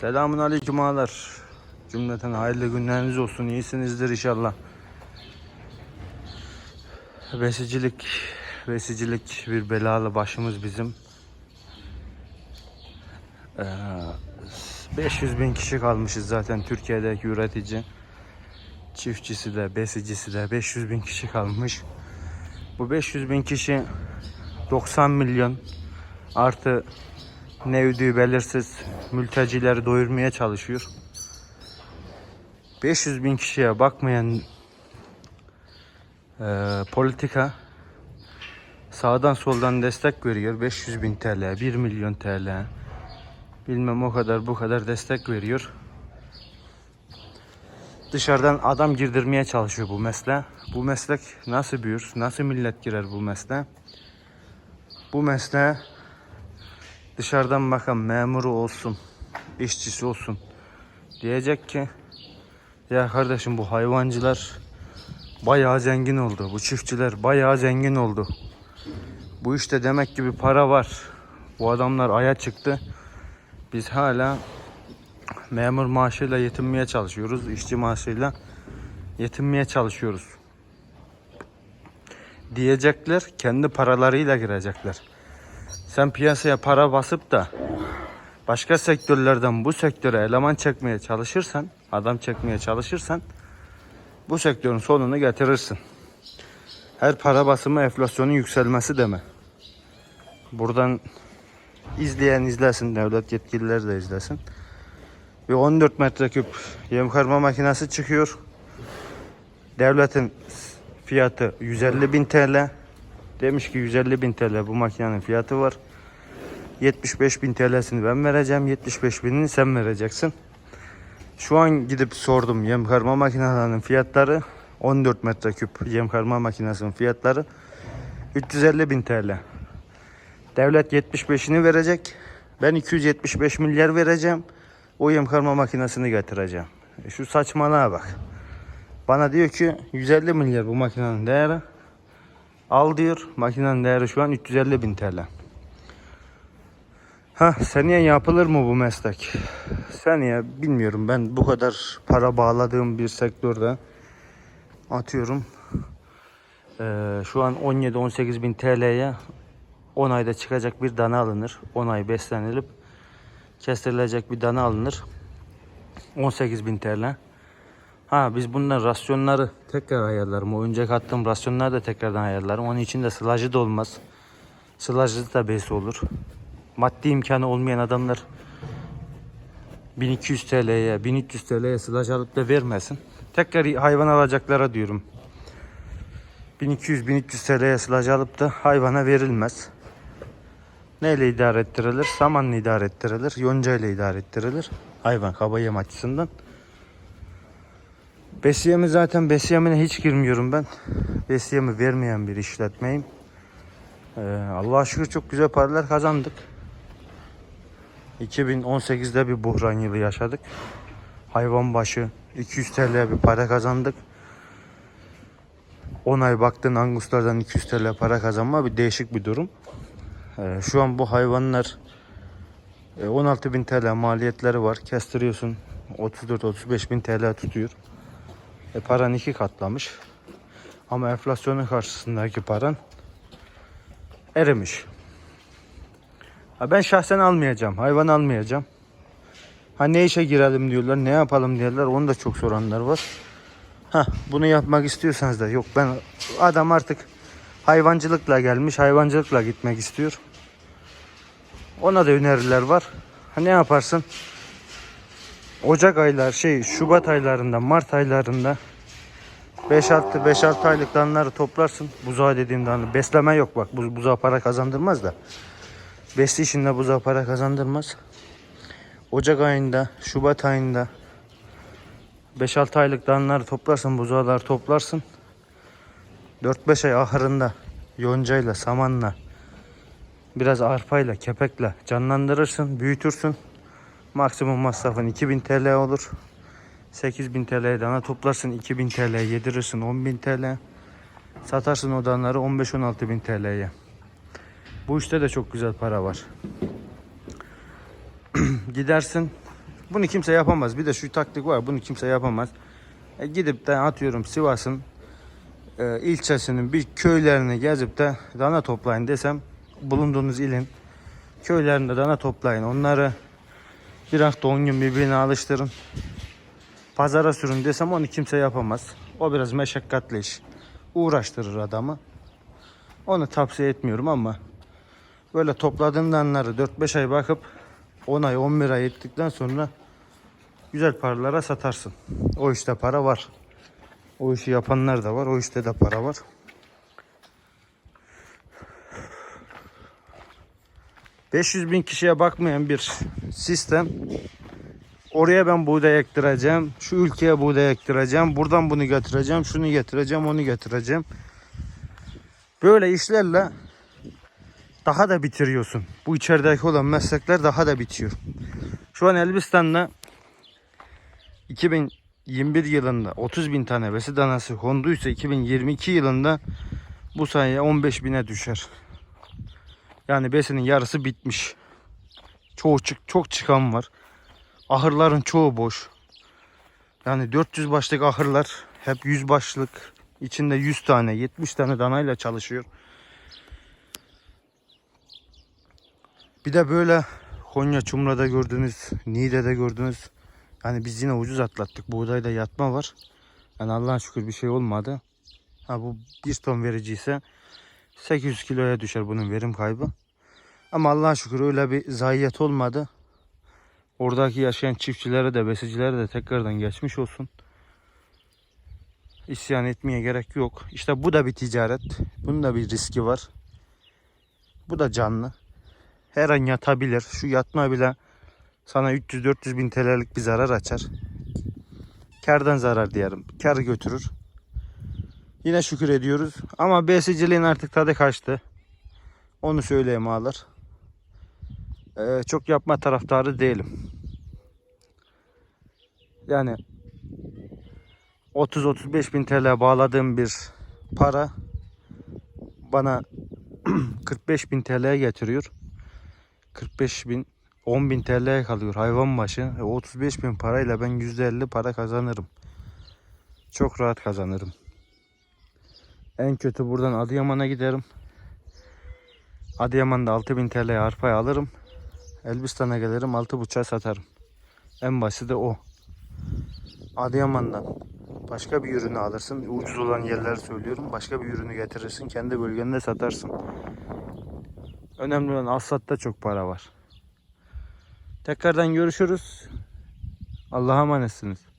Selamun aleyküm ağalar. Cümleten hayırlı günleriniz olsun. İyisinizdir inşallah. Besicilik, besicilik bir belalı başımız bizim. Ee, 500 bin kişi kalmışız zaten Türkiye'deki üretici. Çiftçisi de, besicisi de 500 bin kişi kalmış. Bu 500 bin kişi 90 milyon artı ne ödüğü belirsiz mültecileri doyurmaya çalışıyor. 500 bin kişiye bakmayan e, politika sağdan soldan destek veriyor. 500 bin TL, 1 milyon TL bilmem o kadar bu kadar destek veriyor. Dışarıdan adam girdirmeye çalışıyor bu mesleğe. Bu meslek nasıl büyür? Nasıl millet girer bu mesleğe? Bu mesleğe dışarıdan bakan memuru olsun, işçisi olsun diyecek ki ya kardeşim bu hayvancılar bayağı zengin oldu. Bu çiftçiler bayağı zengin oldu. Bu işte demek ki bir para var. Bu adamlar aya çıktı. Biz hala memur maaşıyla yetinmeye çalışıyoruz. işçi maaşıyla yetinmeye çalışıyoruz. Diyecekler kendi paralarıyla girecekler. Sen piyasaya para basıp da başka sektörlerden bu sektöre eleman çekmeye çalışırsan, adam çekmeye çalışırsan bu sektörün sonunu getirirsin. Her para basımı enflasyonun yükselmesi deme. Buradan izleyen izlesin, devlet yetkilileri de izlesin. Bir 14 metreküp yem karma makinesi çıkıyor. Devletin fiyatı 150 bin TL. Demiş ki 150 bin TL bu makinenin fiyatı var. 75 bin TL'sini ben vereceğim. 75 binini sen vereceksin. Şu an gidip sordum yem karma makinelerinin fiyatları 14 metreküp yem karma makinesinin fiyatları 350 bin TL. Devlet 75'ini verecek. Ben 275 milyar vereceğim. O yem karma makinesini getireceğim. E Şu saçmalığa bak. Bana diyor ki 150 milyar bu makinenin değeri. Al diyor. Makinenin değeri şu an 350 bin TL. Ha seneye yapılır mı bu meslek? Seneye bilmiyorum ben bu kadar para bağladığım bir sektörde atıyorum. Ee, şu an 17-18 bin TL'ye 10 ayda çıkacak bir dana alınır. 10 ay beslenilip kestirilecek bir dana alınır. 18 bin TL. Ha biz bundan rasyonları tekrar ayarlarım. O önce kattığım rasyonları da tekrardan ayarlarım. Onun için de sılajı da olmaz. Sılajlı da besi olur. Maddi imkanı olmayan adamlar 1200 TL'ye, 1300 TL'ye sılaj alıp da vermesin. Tekrar hayvan alacaklara diyorum. 1200-1300 TL'ye sılaj alıp da hayvana verilmez. Neyle idare ettirilir? Samanla idare ettirilir. Yonca ile idare ettirilir. Hayvan kaba yem açısından. Besiyemi zaten besiyemine hiç girmiyorum ben. Besiyemi vermeyen bir işletmeyim. Ee, Allah'a şükür çok güzel paralar kazandık. 2018'de bir buhran yılı yaşadık. Hayvan başı 200 TL bir para kazandık. 10 ay baktın anguslardan 200 TL para kazanma bir değişik bir durum. Ee, şu an bu hayvanlar e, 16.000 TL maliyetleri var. Kestiriyorsun 34-35 bin TL tutuyor. E, paran iki katlamış. Ama enflasyonun karşısındaki paran erimiş. Ha ben şahsen almayacağım. Hayvan almayacağım. Ha ne işe girelim diyorlar. Ne yapalım diyorlar. Onu da çok soranlar var. Ha bunu yapmak istiyorsanız da yok ben adam artık hayvancılıkla gelmiş. Hayvancılıkla gitmek istiyor. Ona da öneriler var. Ha ne yaparsın? Ocak aylar şey Şubat aylarında Mart aylarında 5-6 5-6 aylık danları toplarsın. Buzağı dediğim danı besleme yok bak. Bu buzağı para kazandırmaz da. Besli işinde buzağı para kazandırmaz. Ocak ayında, Şubat ayında 5-6 aylık danları toplarsın, buzağlar toplarsın. 4-5 ay ahırında yoncayla, samanla, biraz arpayla, kepekle canlandırırsın, büyütürsün. Maksimum masrafın 2000 TL olur. 8000 TL'ye dana toplarsın, 2000 TL yedirirsin, 10000 TL. Satarsın o danları 15-16 bin TL'ye. Bu işte de çok güzel para var. Gidersin Bunu kimse yapamaz. Bir de şu taktik var. Bunu kimse yapamaz. E, gidip de atıyorum Sivas'ın e, ilçesinin bir köylerini gezip de dana toplayın desem bulunduğunuz ilin köylerinde dana toplayın. Onları bir hafta 10 gün birbirine alıştırın. Pazara sürün desem onu kimse yapamaz. O biraz meşakkatli iş. Uğraştırır adamı. Onu tavsiye etmiyorum ama böyle topladığın danları 4-5 ay bakıp 10 ay 11 ay ettikten sonra güzel paralara satarsın. O işte para var. O işi yapanlar da var. O işte de para var. ...500 bin kişiye bakmayan bir sistem... ...oraya ben buğday ektireceğim... ...şu ülkeye buğday ektireceğim... ...buradan bunu getireceğim... ...şunu getireceğim... ...onu getireceğim... ...böyle işlerle... ...daha da bitiriyorsun... ...bu içerideki olan meslekler daha da bitiyor... ...şu an Elbistan'da... 2021 yılında 30 bin tane besi danası konduysa 2022 yılında bu sayı 15 bine düşer. Yani besinin yarısı bitmiş. Çoğu çık çok çıkan var. Ahırların çoğu boş. Yani 400 başlık ahırlar hep 100 başlık. İçinde 100 tane 70 tane danayla çalışıyor. Bir de böyle Konya Çumra'da gördüğünüz, Niğde'de gördüğünüz yani biz yine ucuz atlattık. Buğdayda yatma var. Yani Allah'a şükür bir şey olmadı. Ha bu 1 ton vericiyse 800 kiloya düşer bunun verim kaybı. Ama Allah'a şükür öyle bir zayiat olmadı. Oradaki yaşayan çiftçilere de besicilere de tekrardan geçmiş olsun. İsyan etmeye gerek yok. İşte bu da bir ticaret. Bunun da bir riski var. Bu da canlı. Her an yatabilir. Şu yatma bile sana 300-400 bin TL'lik bir zarar açar. Kardan zarar diyelim. Kar götürür. Yine şükür ediyoruz. Ama besiciliğin artık tadı kaçtı. Onu söyleyeyim ağlar. Ee, çok yapma taraftarı değilim. Yani 30-35 bin TL bağladığım bir para bana 45 bin TL getiriyor. 45 bin 10 bin TL'ye kalıyor hayvan başı. E, 35 bin parayla ben %50 para kazanırım. Çok rahat kazanırım. En kötü buradan Adıyaman'a giderim. Adıyaman'da 6000 TL'ye arpayı alırım. Elbistan'a gelirim 6.5'a satarım. En basit de o. Adıyaman'dan başka bir ürünü alırsın. Ucuz olan yerleri söylüyorum. Başka bir ürünü getirirsin. Kendi bölgende satarsın. Önemli olan alsatta çok para var. Tekrardan görüşürüz. Allah'a emanetsiniz.